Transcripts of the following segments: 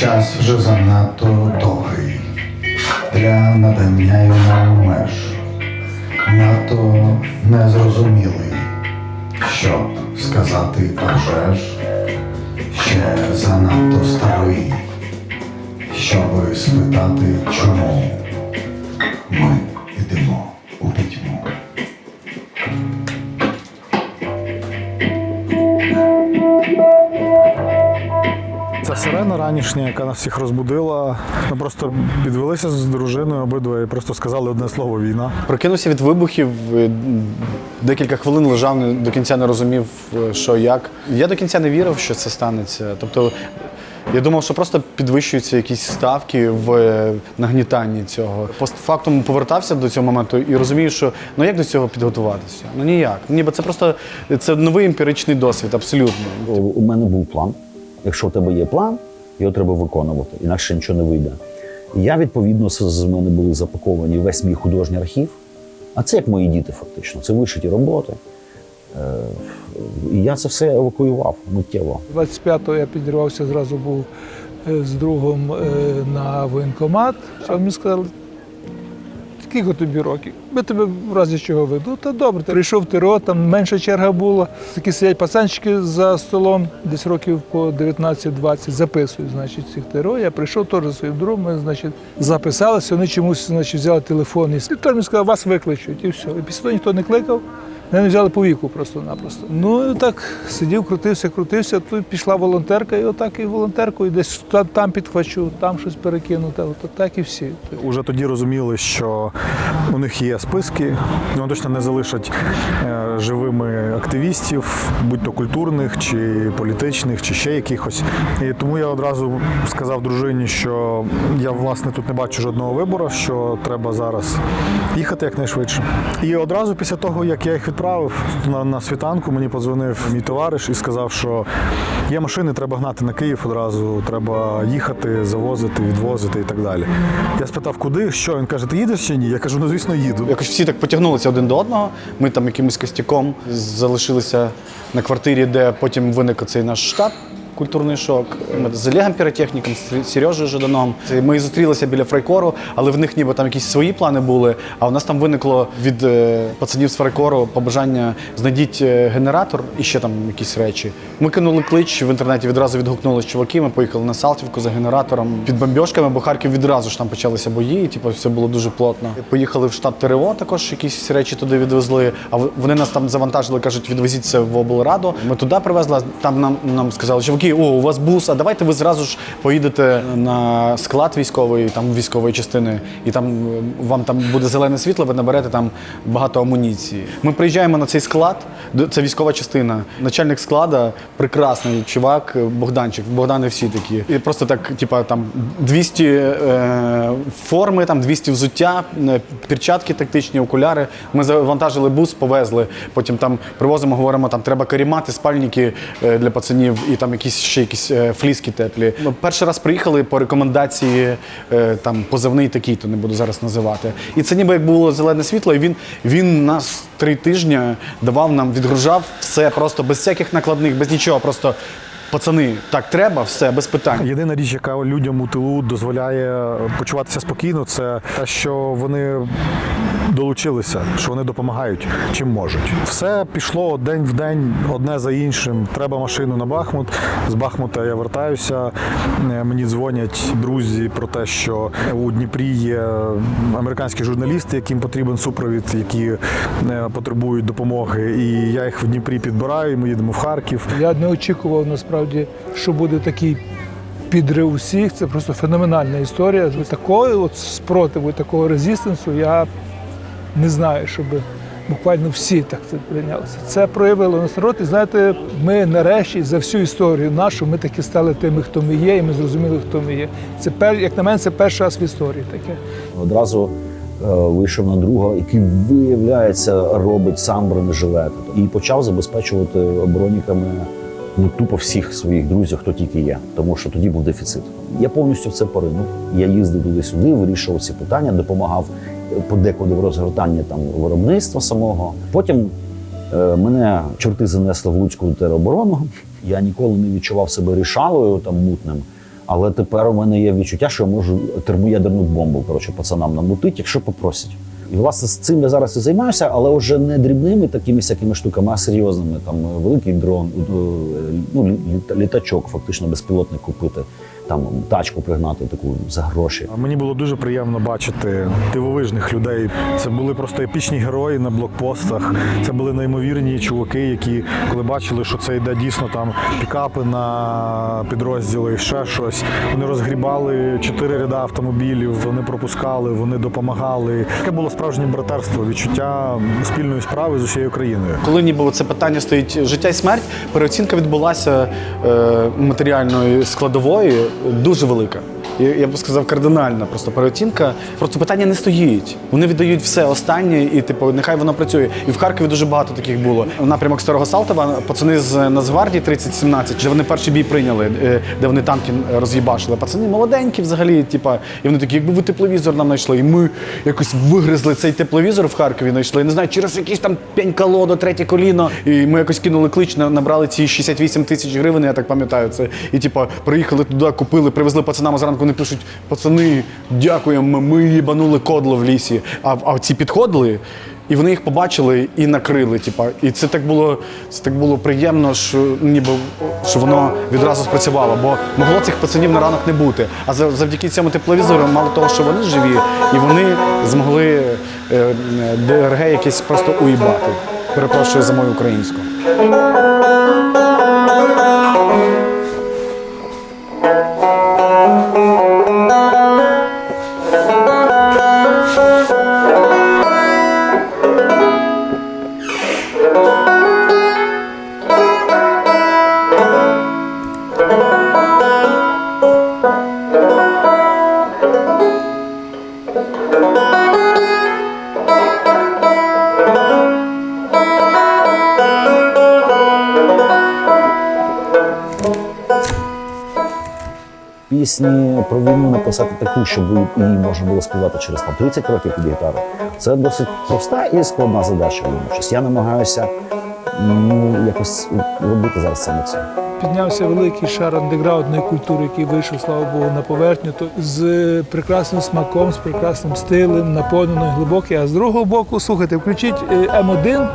Час вже занадто довгий для надання йому меж, надто незрозумілий, щоб сказати «а ж», ще занадто старий, щоб спитати, чому Ця ранішня, яка нас всіх розбудила. Ми просто підвелися з дружиною обидва і просто сказали одне слово війна. Прокинувся від вибухів, е, декілька хвилин лежав, до кінця не розумів, е, що як. Я до кінця не вірив, що це станеться. Тобто я думав, що просто підвищуються якісь ставки в е, нагнітанні цього. Постфактум повертався до цього моменту і розумію, що ну як до цього підготуватися? Ну ніяк. Ніби це просто це новий емпіричний досвід, абсолютно. У- У мене був план. Якщо в тебе є план, його треба виконувати, інакше нічого не вийде. Я, відповідно, з з мене були запаковані весь мій художній архів. А це як мої діти, фактично. Це вишиті роботи. Е, І я це все евакуював миттєво. 25-го я підірвався, зразу був е, з другом е, на воєнкомат. А мені сказали, скільки тобі років? Ми тебе в разі чого веду. Та добре, прийшов ТРО, там менша черга була. Такі сидять пацанчики за столом, десь років по 19-20, записують, значить, цих ТРО. Я прийшов теж за своїм другом, ми, значить, записалися, вони чомусь значить, взяли телефон і Тепер сказав, вас викличуть, і все. І після того ніхто не кликав. Мене взяли по віку просто-напросто. Ну і так сидів, крутився, крутився. Тут пішла волонтерка, і отак і волонтеркою десь там підхвачу, там щось перекину. Та, от так і всі. Уже тоді розуміли, що у них є списки, вони точно не залишать е, живими активістів, будь то культурних чи політичних, чи ще якихось. І тому я одразу сказав дружині, що я власне тут не бачу жодного вибору, що треба зараз їхати якнайшвидше. І одразу після того, як я їх відправив на, на світанку, мені подзвонив мій товариш і сказав, що є машини, треба гнати на Київ одразу, треба їхати, завозити, відвозити і так далі. Я спитав, куди, що? Він каже, ти їдеш чи ні? Я кажу, ну звісно, їду. Якось всі так потягнулися один до одного. Ми там якимось костяком залишилися на квартирі, де потім виник цей наш штаб. Культурний шок. Ми з Олегом піротехніком, з Сережею Жаданом. Ми зустрілися біля Фрайкору, але в них ніби там якісь свої плани були. А у нас там виникло від е, пацанів з Фрайкору побажання знайдіть е, генератор і ще там якісь речі. Ми кинули клич в інтернеті, відразу відгукнулись чуваки. Ми поїхали на Салтівку за генератором під бомбьошками, бо Харків відразу ж там почалися бої. і, Типу, все було дуже плотно. Поїхали в штаб ТРО, також якісь речі туди відвезли. А вони нас там завантажили, кажуть, відвезіть це в облраду. Ми туди привезли. Там нам, нам сказали, чуваки, о, у вас бус, а давайте ви зразу ж поїдете на склад військовий, там військової частини, і там е, вам там буде зелене світло, ви наберете там багато амуніції. Ми приїжджаємо на цей склад, це військова частина. Начальник складу прекрасний чувак, е, Богданчик. Богдани всі такі. І просто так, типа, там 200 е, форми, там 200 взуття, е, перчатки тактичні, окуляри. Ми завантажили бус, повезли. Потім там привозимо, говоримо, там треба карімати, спальники для пацанів і там якісь ще якісь е, фліски теплі. Ми перший раз приїхали по рекомендації е, там позивний такий, то не буду зараз називати. І це ніби як було зелене світло, і він, він нас три тижні давав нам, відгружав все просто без всяких накладних, без нічого. Просто пацани, так треба, все, без питань. Єдина річ, яка людям у тилу дозволяє почуватися спокійно, це те, що вони долучилися, що вони допомагають чим можуть. Все пішло день в день, одне за іншим. Треба машину на Бахмут. З Бахмута я вертаюся. Е, Мені дзвонять друзі про те, що у Дніпрі є американські журналісти, яким потрібен супровід, які е, потребують допомоги. І я їх в Дніпрі підбираю. і Ми їдемо в Харків. Я не очікував насправді, що буде такий підрив усіх. Це просто феноменальна історія. Такої от спротиву, такого резистенсу я не знаю, щоб буквально всі так це прийнялися. Це проявило нас народ. І знаєте, ми нарешті за всю історію нашу ми таки стали тими, хто ми є, і ми зрозуміли, хто ми є. Це пер, як на мене, це перший раз в історії таке. Одразу е, вийшов на друга, який виявляється, робить сам бронежилет. І почав забезпечувати броніками ну тупо всіх своїх друзів, хто тільки є, тому що тоді був дефіцит. Я повністю в це поринув. Я їздив туди-сюди, вирішував ці питання, допомагав подекуди в розгортанні там виробництва самого. Потім е, мене чорти занесли в Луцьку тероборону. Я ніколи не відчував себе рішалою там мутним. Але тепер у мене є відчуття, що я можу термоядерну бомбу коротше, пацанам намутити, якщо попросять. І власне з цим я зараз і займаюся, але вже не дрібними такими всякими штуками, а серйозними. Там е, великий дрон, е, ну, літачок, фактично безпілотник купити, там тачку пригнати таку за гроші. Мені було дуже приємно бачити дивовижних людей. Це були просто епічні герої на блокпостах. Це були неймовірні чуваки, які коли бачили, що це йде дійсно там пікапи на підрозділи, ще щось. Вони розгрібали чотири ряда автомобілів, вони пропускали, вони допомагали. Таке було справжнє братерство, відчуття спільної справи з усією країною. Коли ніби це питання стоїть життя і смерть, переоцінка відбулася е, матеріальної складової дуже велика. Я, б сказав, кардинальна просто переоцінка. Просто питання не стоїть. Вони віддають все останнє, і типу, нехай воно працює. І в Харкові дуже багато таких було. Напрямок Старого Салтова, пацани з Нацгвардії 3017, де вони перший бій прийняли, е, де вони танки роз'їбашили. Пацани молоденькі взагалі, типа, і вони такі, якби ви тепловізор нам знайшли, і ми якось вигризли цей тепловізор в Харкові, знайшли. Не знаю, через якийсь там пень колодо, третє коліно. І ми якось кинули клич, набрали ці 68 тисяч гривень, я так пам'ятаю це. І типа приїхали туди, купили, привезли пацанам, зранку вони пишуть: пацани, дякуємо, ми їбанули кодло в лісі. А, а ці підходили. І вони їх побачили і накрили. Типа, і це так було це так було приємно, що ніби що воно відразу спрацювало. Бо могло цих пацанів на ранок не бути. А завдяки цьому тепловізору, мало того, що вони живі, і вони змогли е, ДРГ якесь просто уїбати. Перепрошую за мою українську. Пісні про війну написати таку, щоб її можна було співати через там 30 років під гітару. Це досить проста і складна задача. Я намагаюся ну, якось робити зараз саме це. Піднявся великий шар андеграундної культури, який вийшов, слава Богу, на поверхню. То з прекрасним смаком, з прекрасним стилем, наповнений глибокий. А з другого боку, слухайте, включіть е, М1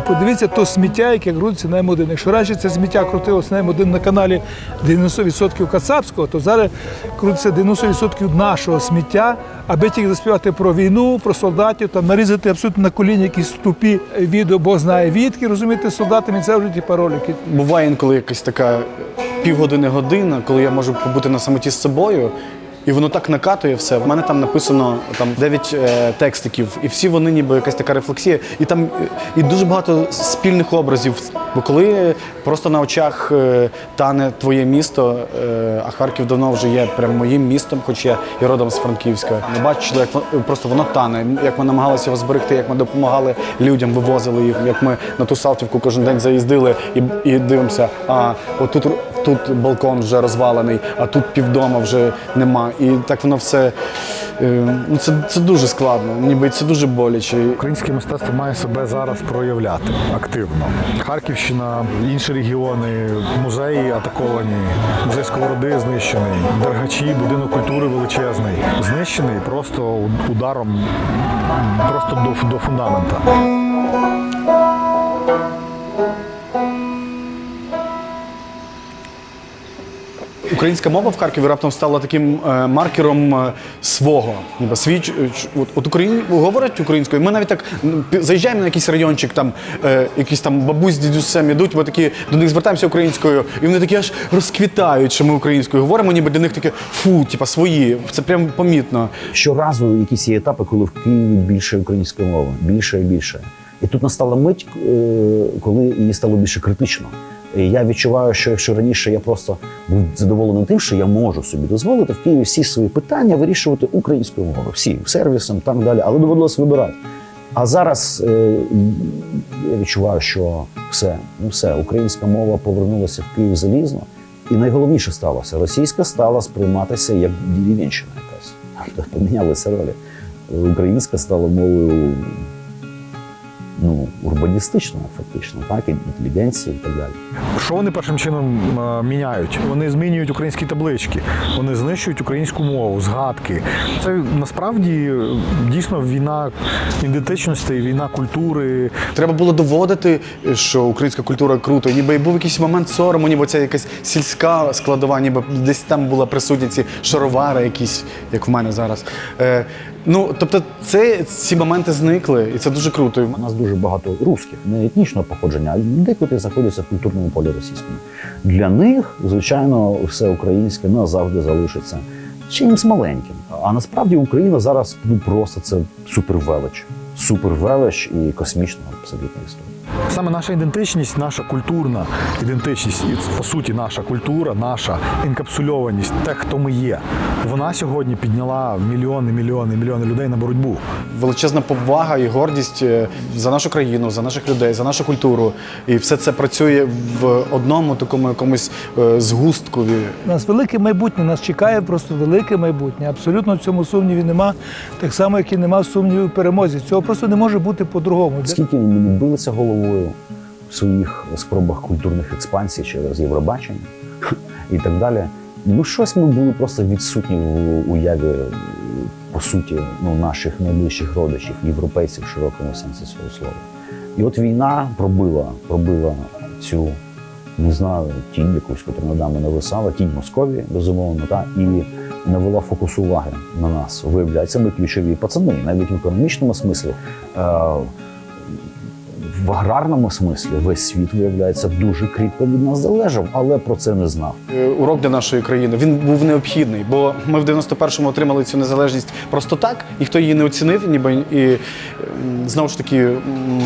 і подивіться то сміття, яке крутиться на М1. Якщо раніше це сміття крутилося на М1 на каналі 90% Кацапського, то зараз крутиться 90% нашого сміття, аби тільки заспівати про війну, про солдатів, там нарізати абсолютно на коліні якісь тупі відео, бо знає відки, розумієте, солдатами це вже ті паролики. Буває інколи якась така півгодини година, коли я можу побути на самоті з собою. І воно так накатує все. У мене там написано там 9 е, текстиків, і всі вони ніби якась така рефлексія. І там е, і дуже багато спільних образів. Бо коли просто на очах е, тане твоє місто, а Харків давно вже є прям моїм містом, хоч я і родом з Франківська. Ми бачили, як просто воно тане, як ми намагалися його зберегти, як ми допомагали людям, вивозили їх, як ми на ту Салтівку кожен день заїздили і, і дивимося, а отут тут балкон вже розвалений, а тут півдома вже нема. І так воно все. е, Ну, це, це дуже складно, ніби це дуже боляче. Українське мистецтво має себе зараз проявляти активно. Харківщина, інші регіони, музеї атаковані, музей сковороди знищений, Дергачі, будинок культури величезний, знищений просто ударом просто до, до фундамента. Українська мова в Харкові раптом стала таким е, маркером е, свого. Ніби свій ч- от, от Україні говорять українською. Ми навіть так заїжджаємо на якийсь райончик, там е, якісь там бабусь з дідусем ідуть, ми такі до них звертаємося українською, і вони такі аж розквітають, що ми українською говоримо, ніби для них таке фу, типа свої. Це прям помітно. Щоразу якісь є етапи, коли в Києві більше української мови, більше і більше. І тут настала мить, е, коли її стало більше критично. І я відчуваю, що якщо раніше я просто був задоволений тим, що я можу собі дозволити в Києві всі свої питання вирішувати українською мовою, всі сервісом, так далі, але доводилось вибирати. А зараз е, я відчуваю, що все, ну все, українська мова повернулася в Київ залізно. І найголовніше сталося: російська стала сприйматися як деревенщина якась. Тобто помінялися ролі. Українська стала мовою ну, урбаністичною, фактично, так, інтелігенції і так далі. Що вони першим чином е, міняють? Вони змінюють українські таблички, вони знищують українську мову, згадки. Це насправді е, дійсно війна ідентичностей, війна культури. Треба було доводити, що українська культура круто. Ніби був якийсь момент сорому, ніби ця якась сільська складова, ніби десь там була присутня ці шаровари, якісь, як в мене зараз. Ну, тобто, це, ці моменти зникли, і це дуже круто. У нас дуже багато русських, не етнічного походження, а людей, які знаходяться в культурному полі російському. Для них, звичайно, все українське назавжди залишиться чимось маленьким. А насправді Україна зараз ну просто це супервелич. Супервелич і космічна абсолютна історія. Саме наша ідентичність, наша культурна ідентичність, і по суті, наша культура, наша інкапсульованість, те, хто ми є, вона сьогодні підняла мільйони, мільйони, мільйони людей на боротьбу. Величезна повага і гордість е, за нашу країну, за наших людей, за нашу культуру. І все це працює в одному такому якомусь е, згусткові. У нас велике майбутнє, нас чекає просто велике майбутнє. Абсолютно в цьому сумніві нема. Так само, як і нема сумнівів в перемозі. Цього просто не може бути по-другому. Скільки ми не билися в своїх спробах культурних експансій через Євробачення і так далі. Ну, щось ми були просто відсутні в уяві, по суті, ну, наших найближчих родичів, європейців в широкому сенсі свого слова. І от війна пробила, пробила цю, не знаю, тінь якусь, яку над нами нависала, тінь Московії, безумовно, та, і навела фокус уваги на нас. Виявляється, ми ключові пацани, навіть в економічному смислі. Е, в аграрному смислі весь світ виявляється дуже кріпко від нас залежав, але про це не знав. Е, Урок для нашої країни він був необхідний, бо ми в 91-му отримали цю незалежність просто так, ніхто її не оцінив, ніби і м, знову ж таки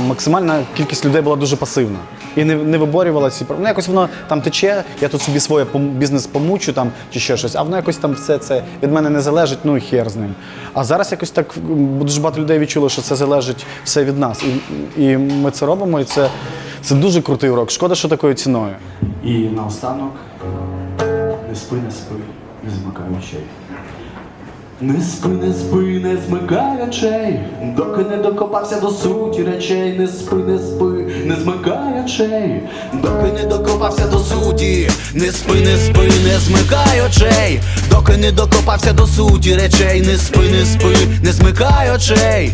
максимальна кількість людей була дуже пасивна і не, не виборювала ці про- Ну, якось воно там тече, я тут собі своє бізнес помучу там чи ще щось, а воно якось там все це від мене не залежить, ну і хер з ним. А зараз якось так дуже багато людей відчуло, що це залежить все від нас. І, і ми це робимо, і це, це дуже крутий урок. Шкода, що такою ціною. І наостанок не спи, не спи, не змикай очей. Не спи, не спи, не змикай очей, доки не докопався до суті речей, не спи, не спи, не змикай очей, доки не докопався до суті, не спи, не спи, не змикай очей, доки не докопався до суті речей, не спи, не спи, не змикай очей.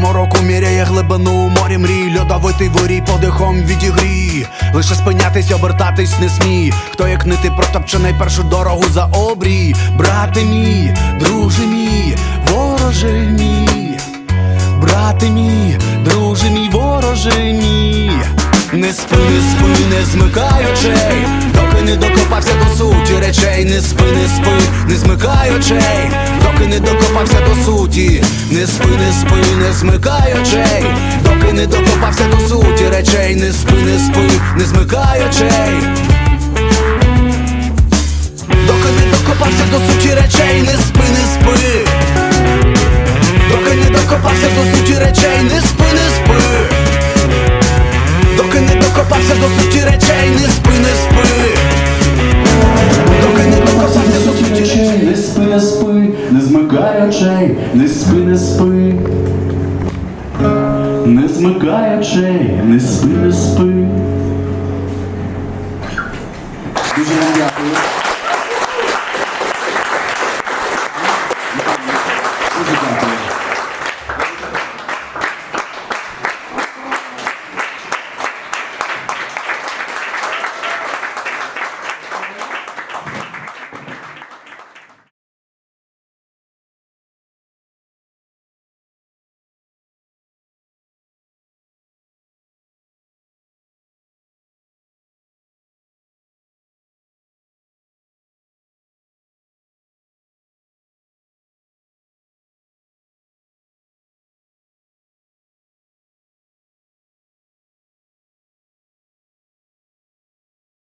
Око мороку міряє глибину у морі мрій, льодовитий ворій подихом відігрій. Лише спинятись, обертатись не смій. Хто як не ти протопчений першу дорогу за обрій. Брате мій, друже мій, вороже мій. Брате мій, друже мій, вороже мій. Не спи, не спи, не змикай очей, доки не докопався до суті речей, не спи, не спи, не змикай очей, доки не докопався до суті, не спи, не спи, не змикай очей, доки не докопався до суті речей, не спи, не спи, не змикай очей. Доки не докопався до суті речей, не спи, не спи. Доки не докопався до суті речей, не спи, не спи. Доки не докопався до суті речей, не спи, не спи. Доки не докопався до суті речей, не спи, не спи, не змикай очей, не спи, не спи. Не змикай очей, не спи, не спи.